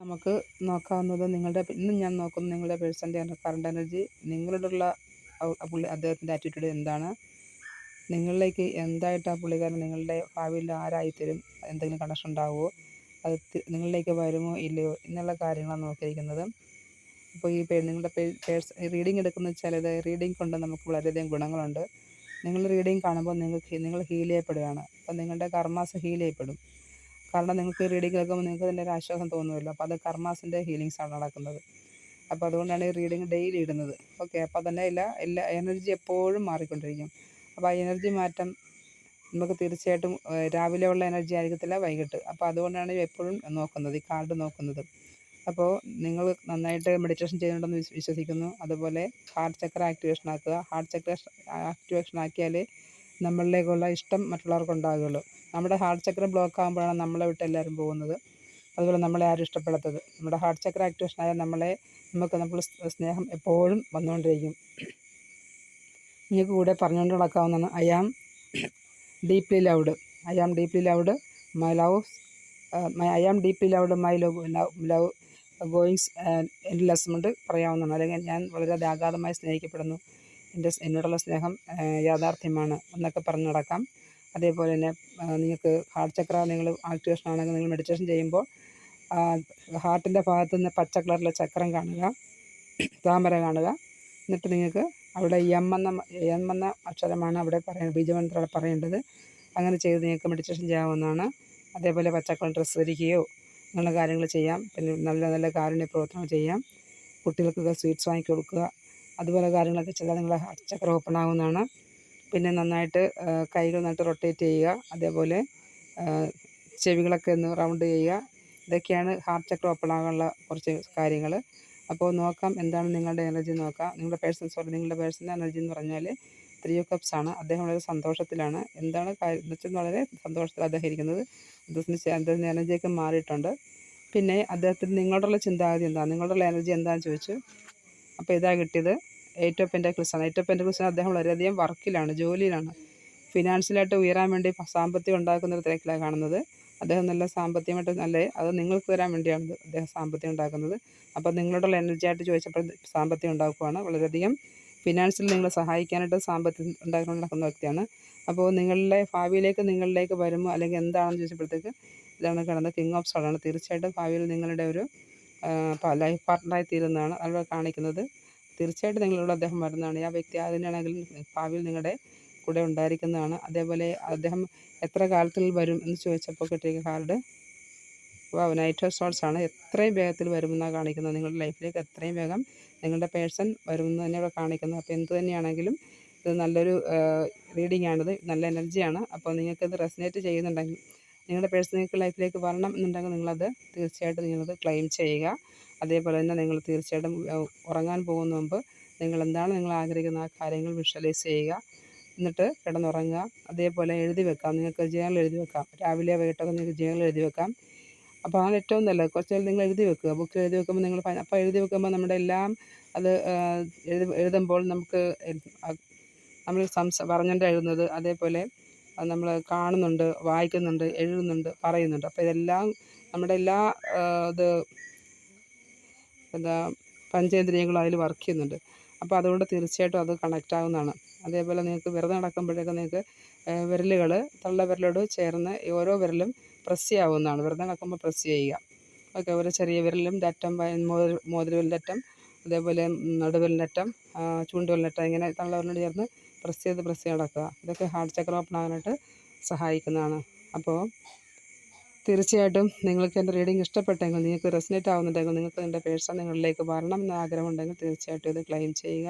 നമുക്ക് നോക്കാവുന്നത് നിങ്ങളുടെ ഇന്ന് ഞാൻ നോക്കുന്നത് നിങ്ങളുടെ പേഴ്സന്റെ കറണ്ട് എനർജി നിങ്ങളോടുള്ള പുള്ളി അദ്ദേഹത്തിന്റെ ആറ്റിറ്റ്യൂഡ് എന്താണ്? നിങ്ങളിലേക്ക് എന്തായിട്ട് ആ പുള്ളിക്കാരൻ നിങ്ങളുടെ ഭാവിയിൽ ആരായിത്തരും? എന്തെങ്കിലും കണക്ഷൻ ഉണ്ടാവുമോ അത് നിങ്ങളിലേക്ക് വരുമോ ഇല്ലയോ? എന്നുള്ള കാര്യങ്ങളാണ് നോക്കിയിരിക്കുന്നത്. അപ്പോൾ ഈ പേ നിങ്ങളുടെ പേഴ്സ് റീഡിംഗ് എടുക്കുന്ന ചിലത് റീഡിംഗ് കൊണ്ട് നമുക്ക് വളരെയധികം ഗുണങ്ങളുണ്ട്. നിങ്ങൾ റീഡിംഗ് കാണുമ്പോൾ നിങ്ങൾക്ക് നിങ്ങൾ ഹീൽ ചെയ്യപ്പെടുകയാണ്. അപ്പോൾ നിങ്ങളുടെ കർമാസ് ഹീൽ ചെയ്യപ്പെടും. കാരണം നിങ്ങൾക്ക് റീഡിങ് കേൾക്കുമ്പോൾ നിങ്ങൾക്ക് അതിന്റെ ഒരു ആശ്വാസം തോന്നുമല്ലോ. അപ്പോൾ അത് കർമാസിന്റെ ഹീലിങ്സാണ് നടക്കുന്നത്. അപ്പോൾ അതുകൊണ്ടാണ് ഈ റീഡിങ് ഡെയിലി ഇടുന്നത്. ഓക്കെ അപ്പോൾ തന്നെ ഇല്ല എല്ലാ എനർജി എപ്പോഴും മാറിക്കൊണ്ടിരിക്കും. അപ്പോൾ ആ എനർജി മാറ്റം നമുക്ക് തീർച്ചയായിട്ടും രാവിലെ ഉള്ള എനർജി ആയിരിക്കത്തില്ല വൈകിട്ട്. അപ്പോൾ അതുകൊണ്ടാണ് എപ്പോഴും നോക്കുന്നത് ഈ കാർഡ് നോക്കുന്നത്. അപ്പോൾ നിങ്ങൾ നന്നായിട്ട് മെഡിറ്റേഷൻ ചെയ്യുന്നുണ്ടെന്ന് വിശ്വസിക്കുന്നു. അതുപോലെ ഹാർട്ട് ചക്ര ആക്ടിവേഷൻ ആക്കുക. ഹാർട്ട് ചക്ര ആക്ടിവേഷൻ ആക്കിയാൽ നമ്മളിലേക്കുള്ള ഇഷ്ടം മറ്റുള്ളവർക്ക് ഉണ്ടാകുകയുള്ളൂ നമ്മുടെ ഹാർട്ട് ചക്രം ബ്ലോക്ക് ആകുമ്പോഴാണ് നമ്മളെ വിട്ട് എല്ലാവരും പോകുന്നത്. അതുപോലെ നമ്മളെ ആരും ഇഷ്ടപ്പെടാത്തത്. നമ്മുടെ ഹാർട്ട് ചക്ര ആക്ടിവേഷൻ ആയാൽ നമ്മളെ നമുക്ക് നമ്മൾ സ്നേഹം എപ്പോഴും വന്നുകൊണ്ടിരിക്കും നിങ്ങൾക്ക് കൂടെ പറഞ്ഞുകൊണ്ട് നടക്കാവുന്നതാണ്. I am deeply loved I am deeply loved my love my I am deeply loved my love love goings എന്റെ കൊണ്ട് പറയാവുന്നതാണ്. അല്ലെങ്കിൽ ഞാൻ വളരെ ആഘാതമായി സ്നേഹിക്കപ്പെടുന്നു. എന്റെ എന്നോടുള്ള സ്നേഹം യാഥാർത്ഥ്യമാണ് എന്നൊക്കെ പറഞ്ഞു നടക്കാം. അതേപോലെ തന്നെ നിങ്ങൾക്ക് ഹാർട്ട് ചക്ര നിങ്ങൾ ആക്ടിവേഷൻ ആണെങ്കിൽ നിങ്ങൾ മെഡിറ്റേഷൻ ചെയ്യുമ്പോൾ ഹാർട്ടിന്റെ ഭാഗത്ത് നിന്ന് പച്ച കളറിലെ ചക്രം കാണുക താമര കാണുക. എന്നിട്ട് നിങ്ങൾക്ക് അവിടെ എം എന്ന എം എന്ന അക്ഷരമാണ് അവിടെ പറയുന്നത് ബീജമന്ത്രം പറയേണ്ടത്. അങ്ങനെ ചെയ്ത് നിങ്ങൾക്ക് മെഡിറ്റേഷൻ ചെയ്യാവുന്നതാണ്. അതേപോലെ പച്ച കളർ ഡ്രസ്സ് ധരിക്കുകയോ അങ്ങനെയുള്ള കാര്യങ്ങൾ ചെയ്യാം. പിന്നെ നല്ല നല്ല കാരുണ്യ പ്രവർത്തനങ്ങൾ ചെയ്യാം. കുട്ടികൾക്കൊക്കെ സ്വീറ്റ്സ് വാങ്ങി കൊടുക്കുക അതുപോലെ കാര്യങ്ങളൊക്കെ ചെയ്താൽ നിങ്ങളുടെ ഹാർട്ട് ചക്രം ഓപ്പൺ ആകുന്നതാണ് പിന്നെ നന്നായിട്ട് കൈകൾ നന്നായിട്ട് റൊട്ടേറ്റ് ചെയ്യുക. അതേപോലെ ചെവികളൊക്കെ ഒന്ന് റൗണ്ട് ചെയ്യുക. ഇതൊക്കെയാണ് ഹാർട്ട് ചക്രം ഓപ്പൺ ആകാനുള്ള കുറച്ച് കാര്യങ്ങൾ. അപ്പോൾ നോക്കാം എന്താണ് നിങ്ങളുടെ എനർജി നോക്കാം. നിങ്ങളുടെ പേഴ്സൺ സോറി നിങ്ങളുടെ പേഴ്സണൽ എനർജി എന്ന് പറഞ്ഞാൽ ത്രീ കപ്സ് ആണ്. അദ്ദേഹം വളരെ സന്തോഷത്തിലാണ്. എന്താണ് കാര്യം? വെച്ചാൽ വളരെ സന്തോഷത്തിൽ അദ്ദേഹം ഇരിക്കുന്നത്. അദ്ദേഹത്തിന്റെ എനർജിയൊക്കെ മാറിയിട്ടുണ്ട്. പിന്നെ അദ്ദേഹത്തിന് ഉള്ള ചിന്താഗതി എന്താണ് നിങ്ങളുടെ എനർജി എന്താണെന്ന് ചോദിച്ചു. അപ്പോൾ ഇതാ കിട്ടിയത്. എയ്റ്റ് ഓഫ് പെന്റാക്കിൾസാണ് എയ്റ്റ് ഓഫ് പെന്റാക്കിൾസിന് അദ്ദേഹം വളരെയധികം വർക്കിലാണ് ജോലിയിലാണ്. ഫിനാൻഷ്യലായിട്ട് ഉയരാൻ വേണ്ടി സാമ്പത്തികം ഉണ്ടാക്കുന്ന ഒരു തിരക്കിലാണ് കാണുന്നത്. അദ്ദേഹം നല്ല സാമ്പത്തികമായിട്ട് നല്ല അത് നിങ്ങൾക്ക് വരാൻ വേണ്ടിയാണ് അദ്ദേഹം സാമ്പത്തികം ഉണ്ടാക്കുന്നത്. അപ്പോൾ നിങ്ങളോടുള്ള എനർജി ആയിട്ട് ചോദിച്ചപ്പോൾ സാമ്പത്തികം ഉണ്ടാക്കുകയാണ് വളരെയധികം ഫിനാൻഷ്യൽ നിങ്ങളെ സഹായിക്കാനായിട്ട് സാമ്പത്തികം ഉണ്ടാക്കുന്ന നടക്കുന്ന വ്യക്തിയാണ്. അപ്പോൾ നിങ്ങളുടെ ഭാവിയിലേക്ക് നിങ്ങളിലേക്ക് വരുമോ അല്ലെങ്കിൽ എന്താണെന്ന് ചോദിച്ചപ്പോഴത്തേക്ക് ഇതാണ് കിടന്നത് കിങ് ഓഫ് സോളാണ് തീർച്ചയായിട്ടും ഭാവിയിൽ നിങ്ങളുടെ ഒരു ലൈഫ് പാർട്ട്ണറായി തീരുന്നതാണ്. അവിടെ കാണിക്കുന്നത്. തീർച്ചയായിട്ടും നിങ്ങളോട് അദ്ദേഹം വരുന്നതാണ്. ആ വ്യക്തി അതിനാണെങ്കിലും ഭാവിയിൽ നിങ്ങളുടെ കൂടെ ഉണ്ടായിരിക്കുന്നതാണ്. അതേപോലെ അദ്ദേഹം എത്ര കാലത്തിൽ വരും എന്ന് ചോദിച്ചപ്പോൾ കിട്ടിയ card wow knight of souls ആണ്. എത്രയും വേഗത്തിൽ വരുമെന്നാണ് കാണിക്കുന്നത്. നിങ്ങളുടെ ലൈഫിലേക്ക് എത്രയും വേഗം നിങ്ങളുടെ പേഴ്സൺ വരുമെന്ന് തന്നെ ഇവിടെ കാണിക്കുന്നത്. അപ്പോൾ എന്ത് തന്നെയാണെങ്കിലും ഇത് നല്ലൊരു റീഡിംഗ് ആണിത്. നല്ല എനർജിയാണ് അപ്പോൾ നിങ്ങൾക്കത് റെസിനേറ്റ് ചെയ്യുന്നുണ്ടെങ്കിൽ നിങ്ങളുടെ പേഴ്സൺ നിങ്ങൾക്ക് ലൈഫിലേക്ക് വരണം എന്നുണ്ടെങ്കിൽ നിങ്ങളത് തീർച്ചയായിട്ടും നിങ്ങളത് ക്ലെയിം ചെയ്യുക. അതേപോലെ തന്നെ നിങ്ങൾ തീർച്ചയായിട്ടും ഉറങ്ങാൻ പോകുന്ന മുമ്പ് നിങ്ങൾ എന്താണ് നിങ്ങൾ ആഗ്രഹിക്കുന്ന ആ കാര്യങ്ങൾ വിഷ്വലൈസ് ചെയ്യുക. എന്നിട്ട് കിടന്നുറങ്ങുക. അതേപോലെ എഴുതി വെക്കാം. നിങ്ങൾക്ക് ജേണൽ എഴുതി വെക്കാം. രാവിലെ വൈകിട്ടൊക്കെ നിങ്ങൾക്ക് ജേണൽ എഴുതി വെക്കാം. അപ്പോൾ അതാണ് ഏറ്റവും നല്ലത്. കുറച്ച് നിങ്ങൾ എഴുതി വെക്കുക. ബുക്ക് എഴുതി വെക്കുമ്പോൾ നിങ്ങൾ അപ്പോൾ എഴുതി വെക്കുമ്പോൾ നമ്മുടെ എല്ലാം അത് എഴുതി എഴുതുമ്പോൾ നമുക്ക് നമ്മൾ സംസ പറഞ്ഞിട്ട് എഴുതുന്നത് അതേപോലെ നമ്മൾ കാണുന്നുണ്ട് വായിക്കുന്നുണ്ട് എഴുതുന്നുണ്ട് പറയുന്നുണ്ട്. അപ്പോൾ ഇതെല്ലാം നമ്മുടെ എല്ലാ ഇത് എന്താ പഞ്ചേന്ദ്രിയങ്ങളും അതിൽ വർക്ക് ചെയ്യുന്നുണ്ട്. അപ്പോൾ അതുകൊണ്ട് തീർച്ചയായിട്ടും അത് കണക്റ്റ് ആവുന്നതാണ്. അതേപോലെ നിങ്ങൾക്ക് വെറുതെ നടക്കുമ്പോഴൊക്കെ നിങ്ങൾക്ക് വിരലുകൾ തള്ള വിരലോട് ചേർന്ന് ഓരോ വിരലും പ്രസ് ചെയ്യാവുന്നതാണ്. വെറുതെ നടക്കുമ്പോൾ പ്രസ് ചെയ്യുക. ഓക്കെ ഓരോ ചെറിയ വിരലും അറ്റം മോതിരവിരലിന്റെ അറ്റം അതേപോലെ നടുവിരലിന്റെ അറ്റം ചൂണ്ടുവിരലിന്റെ അറ്റം ഇങ്ങനെ തള്ള വിരലോട് ചേർന്ന് പ്രസ് ചെയ്ത് പ്രസ് ചെയ്ത് നടക്കുക. ഇതൊക്കെ ഹാർട്ട് ചക്രം ഓപ്പൺ ആകാനായിട്ട് സഹായിക്കുന്നതാണ്. അപ്പോൾ തീർച്ചയായിട്ടും നിങ്ങൾക്ക് എന്റെ റീഡിംഗ് ഇഷ്ടപ്പെട്ടെങ്കിൽ നിങ്ങൾക്ക് റെസിനേറ്റ് ആവുന്നുണ്ടെങ്കിൽ നിങ്ങൾക്ക് എന്റെ പേഴ്സൺ നിങ്ങളിലേക്ക് വരണം എന്ന് ആഗ്രഹമുണ്ടെങ്കിൽ തീർച്ചയായിട്ടും ഇത് ക്ലെയിം ചെയ്യുക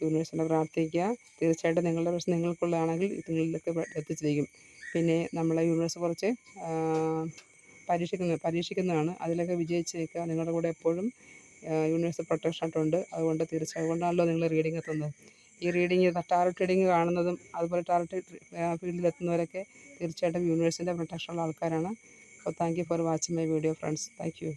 യൂണിവേഴ്സിനെ പ്രാർത്ഥിക്കുക. തീർച്ചയായിട്ടും നിങ്ങളുടെ പ്രശ്നം നിങ്ങൾക്കുള്ളതാണെങ്കിൽ നിങ്ങളിലേക്ക് എത്തിച്ചിരിക്കും. പിന്നെ നമ്മളെ യൂണിവേഴ്സ് കുറച്ച് പരീക്ഷിക്കുന്ന പരീക്ഷിക്കുന്നതാണ്. അതിലൊക്കെ വിജയിച്ചേക്കുക. നിങ്ങളുടെ കൂടെ എപ്പോഴും യൂണിവേഴ്സ് പ്രൊട്ടക്ഷൻ ആയിട്ടുണ്ട് അതുകൊണ്ട് തീർച്ചയായും അതുകൊണ്ടാണല്ലോ നിങ്ങൾ റീഡിംഗ് എത്തുന്നത്. ഈ റീഡിങ് ടാരറ്റ് റീഡിങ് കാണുന്നതും അതുപോലെ ടാരറ്റ് ഫീൽഡിൽ എത്തുന്നവരൊക്കെ തീർച്ചയായിട്ടും യൂണിവേഴ്സിന്റെ പ്രൊട്ടക്ഷനുള്ള ആൾക്കാരാണ്. അപ്പോൾ thank you for watching my video friends thank you